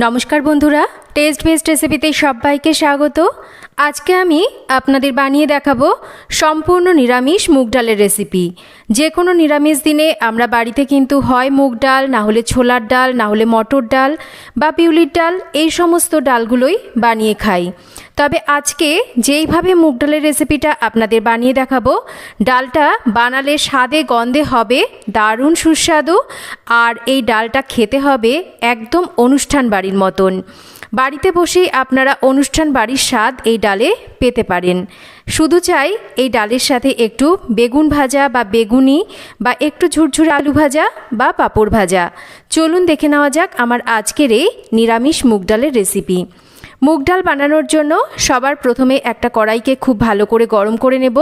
নমস্কার বন্ধুরা test best রেসিপিতে সবাইকে স্বাগত। আজকে আমি আপনাদের বানিয়ে দেখাবো সম্পূর্ণ নিরামিষ মুগ ডালের রেসিপি। যে কোনো নিরামিষ দিনে আমরা বাড়িতে কিন্তু হয় মুগ ডাল, না হলে ছোলার ডাল, না হলে মটর ডাল বা পিউলির ডাল, এই সমস্ত ডালগুলোই বানিয়ে খাই। তবে আজকে যেইভাবে মুগ ডালের রেসিপিটা আপনাদের বানিয়ে দেখাবো, ডালটা বানালে স্বাদে গন্ধে হবে, দারুণ সুস্বাদু, আর এই ডালটা খেতে হবে একদম অনুষ্ঠান বাড়ির মতন। বাড়িতে বসেই আপনারা অনুষ্ঠান বাড়ির স্বাদ এই ডালে পেতে পারেন। শুধু চাই এই ডালের সাথে একটু বেগুন ভাজা বা বেগুনি বা একটু ঝুরঝুরে আলু ভাজা বা পাঁপড় ভাজা। চলুন দেখে নেওয়া যাক আমার আজকের এই নিরামিষ মুগ ডালের রেসিপি মুগ ডাল বানানোর জন্য সবার প্রথমে একটা কড়াইকে খুব ভালো করে গরম করে নেব।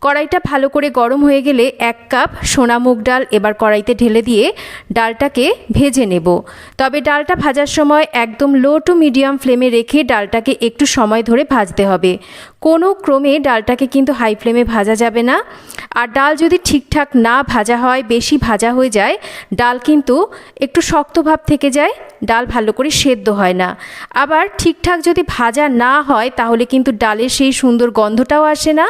কড়াইটা ভালো করে গরম হয়ে গেলে এক কাপ সোনা মুগ ডাল এবার কড়াইতে ঢেলে দিয়ে ডালটাকে ভেজে নেব। তবে ডালটা ভাজার সময় একদম লো টু মিডিয়াম ফ্লেমে রেখে ডালটাকে একটু সময় ধরে ভাজতে হবে। কোনো ক্রমে ডালটাকে কিন্তু হাই ফ্লেমে ভাজা যাবে না। আর ডাল যদি ঠিকঠাক না ভাজা হয়, বেশি ভাজা হয়ে যায়, ডাল কিন্তু একটু শক্ত ভাব থেকে যায়, ডাল ভালো করে সেদ্ধ হয় না। আবার ঠিকঠাক যদি ভাজা না হয়, তাহলে কিন্তু ডালের সেই সুন্দর গন্ধটাও আসে না,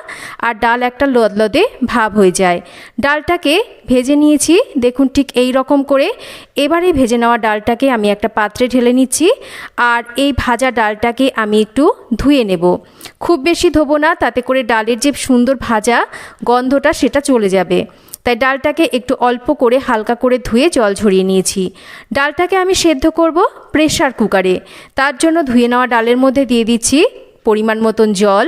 আর ডাল একটা লদলদে ভাব হয়ে যায়। ডালটাকে ভেজে নিয়েছি, দেখুন ঠিক এই রকম করে। এবারে ভেজে নেওয়া ডালটাকে আমি একটা পাত্রে ঢেলে নিচ্ছি, আর এই ভাজা ডালটাকে আমি একটু ধুয়ে নেব। খুব বেশি ধোবো না, তাতে করে ডালের যে সুন্দর ভাজা গন্ধটা সেটা চলে যাবে। তাই ডালটাকে একটু অল্প করে হালকা করে ধুয়ে জল ঝরিয়ে নিয়েছি। ডালটাকে আমি সেদ্ধ করব প্রেশার কুকারে। তার জন্য ধুয়ে নেওয়া ডালের মধ্যে দিয়ে দিচ্ছি পরিমাণ মতন জল।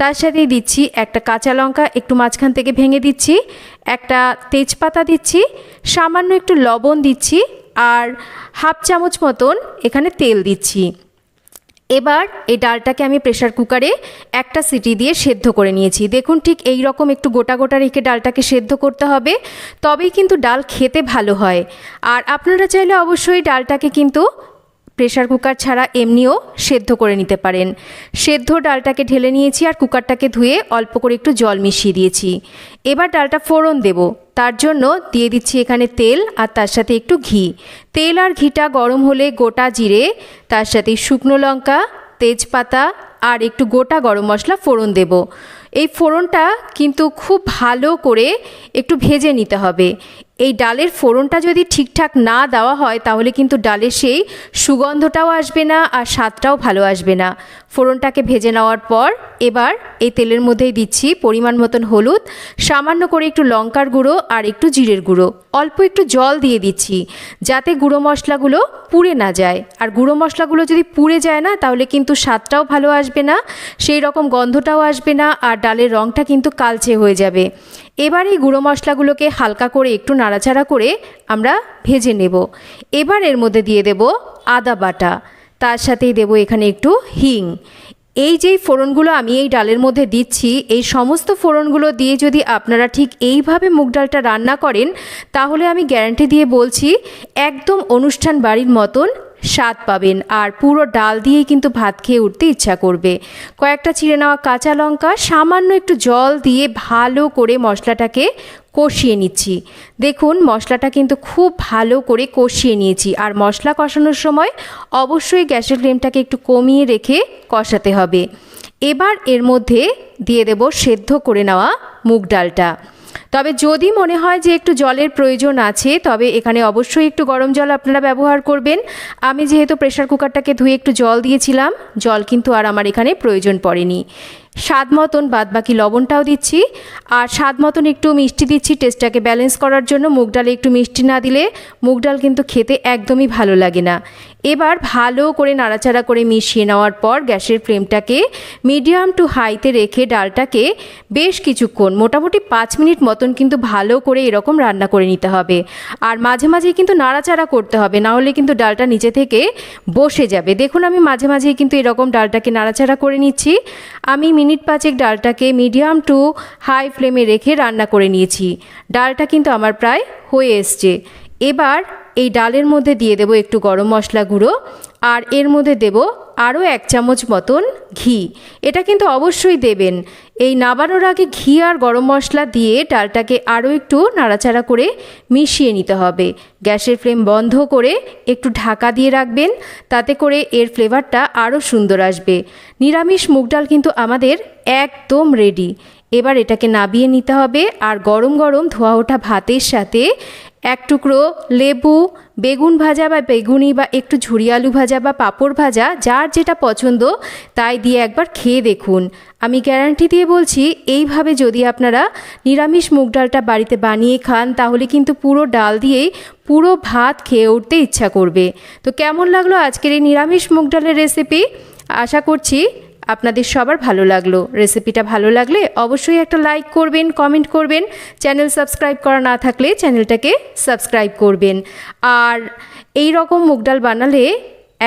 তার সাথে দিচ্ছি একটা কাঁচা লঙ্কা, একটু মাঝখান থেকে ভেঙে দিচ্ছি, একটা তেজপাতা দিচ্ছি, সামান্য একটু লবণ দিচ্ছি, আর হাফ চামচ মতন এখানে তেল দিচ্ছি। এবার এই ডালটাকে আমি প্রেশার কুকারে একটা সিটি দিয়ে সেদ্ধ করে নিয়েছি। দেখুন ঠিক এই রকম একটু গোটা গোটা রেখে ডালটাকে সেদ্ধ করতে হবে, তবেই কিন্তু ডাল খেতে ভালো হয়। আর আপনারা চাইলে অবশ্যই ডালটাকে কিন্তু প্রেশার কুকার ছাড়া এমনিও সেদ্ধ করে নিতে পারেন। সেদ্ধ ডালটাকে ঢেলে নিয়েছি আর কুকারটাকে ধুয়ে অল্প করে একটু জল মিশিয়ে দিয়েছি। এবার ডালটা ফোড়ন দেব। তার জন্য দিয়ে দিচ্ছি এখানে তেল আর তার সাথে একটু ঘি। তেল আর ঘিটা গরম হলে গোটা জিরে, তার সাথে শুকনো লঙ্কা, তেজপাতা আর একটু গোটা গরম মশলা ফোড়ন দেব। এই ফোড়নটা কিন্তু খুব ভালো করে একটু ভেজে নিতে হবে। এই ডালের ফোড়নটা যদি ঠিকঠাক না দেওয়া হয়, তাহলে কিন্তু ডালের সেই সুগন্ধটাও আসবে না আর স্বাদটাও ভালো আসবে না। ফোড়নটাকে ভেজে নেওয়ার পর এবার এই তেলের মধ্যেই দিচ্ছি পরিমাণ মতন হলুদ, সামান্য করে একটু লঙ্কার গুঁড়ো আর একটু জিরের গুঁড়ো। অল্প একটু জল দিয়ে দিচ্ছি যাতে গুঁড়ো মশলাগুলো পুড়ে না যায়। আর গুঁড়ো মশলাগুলো যদি পুড়ে যায় না, তাহলে কিন্তু স্বাদটাও ভালো আসবে না, সেই রকম গন্ধটাও আসবে না আর ডালের রঙটা কিন্তু কালচে হয়ে যাবে। এবার এই গুঁড়ো মশলাগুলোকে হালকা করে একটু নাড়াচাড়া করে আমরা ভেজে নেব। এবার এর মধ্যে দিয়ে দেব আদা বাটা। তার সাথেই দেব এখানে একটু হিং। এই যেই ফোড়নগুলো আমি এই ডালের মধ্যে দিচ্ছি, এই সমস্ত ফোড়নগুলো দিয়ে যদি আপনারা ঠিক এইভাবে মুগ ডালটা রান্না করেন, তাহলে আমি গ্যারান্টি দিয়ে বলছি, একদম অনুষ্ঠান বাড়ির মতন স্বাদ পাবেন। আর পুরো ডাল দিয়েই কিন্তু ভাত খেয়ে উঠতে ইচ্ছা করবে। কয়েকটা চিড়ে নেওয়া কাঁচা লঙ্কা, সামান্য একটু জল দিয়ে ভালো করে মশলাটাকে কষিয়ে নিচ্ছি। দেখুন, মশলাটা কিন্তু খুব ভালো করে কষিয়ে নিয়েছি। আর মশলা কষানোর সময় অবশ্যই গ্যাসের ফ্লেমটাকে একটু কমিয়ে রেখে কষাতে হবে। এবার এর মধ্যে দিয়ে দেব সেদ্ধ করে নেওয়া মুগ ডালটা। তবে যদি মনে হয় যে একটু জলের প্রয়োজন আছে, তবে এখানে অবশ্যই একটু গরম জল আপনারা ব্যবহার করবেন। আমি যেহেতু প্রেশার কুকারটাকে ধুয়ে একটু জল দিয়েছিলাম, জল কিন্তু আর আমার এখানে প্রয়োজন পড়েনি। স্বাদ মতন বাদবাকি লবণটাও দিচ্ছি, আর স্বাদ মতন একটু মিষ্টি দিচ্ছি টেস্টটাকে ব্যালেন্স করার জন্য। মুগ ডালে একটু মিষ্টি না দিলে মুগ ডাল কিন্তু খেতে একদমই ভালো লাগে না। এবার ভালো করে নাড়াচাড়া করে মিশিয়ে নেওয়ার পর গ্যাসের ফ্লেমটাকে মিডিয়াম টু হাইতে রেখে ডালটাকে বেশ কিছুক্ষণ, মোটামুটি পাঁচ মিনিট মতন কিন্তু ভালো করে এরকম রান্না করে নিতে হবে। আর মাঝে মাঝে কিন্তু নাড়াচাড়া করতে হবে, না হলে কিন্তু ডালটা নিচে থেকে বসে যাবে। দেখুন, আমি মাঝে মাঝেই কিন্তু এরকম ডালটাকে নাড়াচাড়া করে নিচ্ছি। আমি মিনিট পাঁচেক ডালটাকে মিডিয়াম টু হাই ফ্লেমে রেখে রান্না করে নিয়েছি। ডালটা কিন্তু আমার প্রায় হয়ে এসছে। এবার এই ডালের মধ্যে দিয়ে দেবো একটু গরম মশলা গুঁড়ো, আর এর মধ্যে দেব আরও এক চামচ মতন ঘি। এটা কিন্তু অবশ্যই দেবেন। এই নাবানোর আগে ঘি আর গরম মশলা দিয়ে ডালটাকে আরও একটু নাড়াচাড়া করে মিশিয়ে নিতে হবে। গ্যাসের ফ্লেম বন্ধ করে একটু ঢাকা দিয়ে রাখবেন, তাতে করে এর ফ্লেভারটা আরও সুন্দর আসবে। নিরামিষ মুগ ডাল কিন্তু আমাদের একদম রেডি। এবার এটাকে নাবিয়ে নিতে হবে, আর গরম গরম ধোয়া ওঠা ভাতের সাথে এক টুকরো লেবু, বেগুন ভাজা বা বেগুনি বা একটু ঝুরি আলু ভাজা বা পাঁপড় ভাজা, যার যেটা পছন্দ, তাই দিয়ে একবার খেয়ে দেখুন। আমি গ্যারান্টি দিয়ে বলছি, এইভাবে যদি আপনারা নিরামিষ মুগ ডালটা বাড়িতে বানিয়ে খান, তাহলে কিন্তু পুরো ডাল দিয়েই পুরো ভাত খেয়ে উঠতে ইচ্ছা করবে। তো কেমন লাগল আজকের এই নিরামিষ মুগ ডালের রেসিপি আশা করছি আপনাদের সবার ভালো লাগল। রেসিপিটা ভালো লাগলে অবশ্যই একটা লাইক করবেন, কমেন্ট করবেন। চ্যানেল সাবস্ক্রাইব করা না থাকলে চ্যানেলটাকে সাবস্ক্রাইব করবেন। আর এই রকম মুগ ডাল বানালে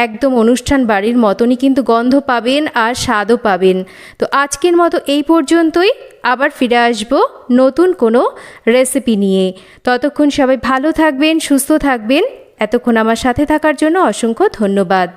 একদম অনুষ্ঠান বাড়ির মতনই কিন্তু গন্ধ পাবেন আর স্বাদও পাবেন। তো আজকের মতো এই পর্যন্তই। আবার ফিরে আসব নতুন কোনো রেসিপি নিয়ে। ততক্ষণ সবাই ভালো থাকবেন, সুস্থ থাকবেন। এতক্ষণ আমার সাথে থাকার জন্য অসংখ্য ধন্যবাদ।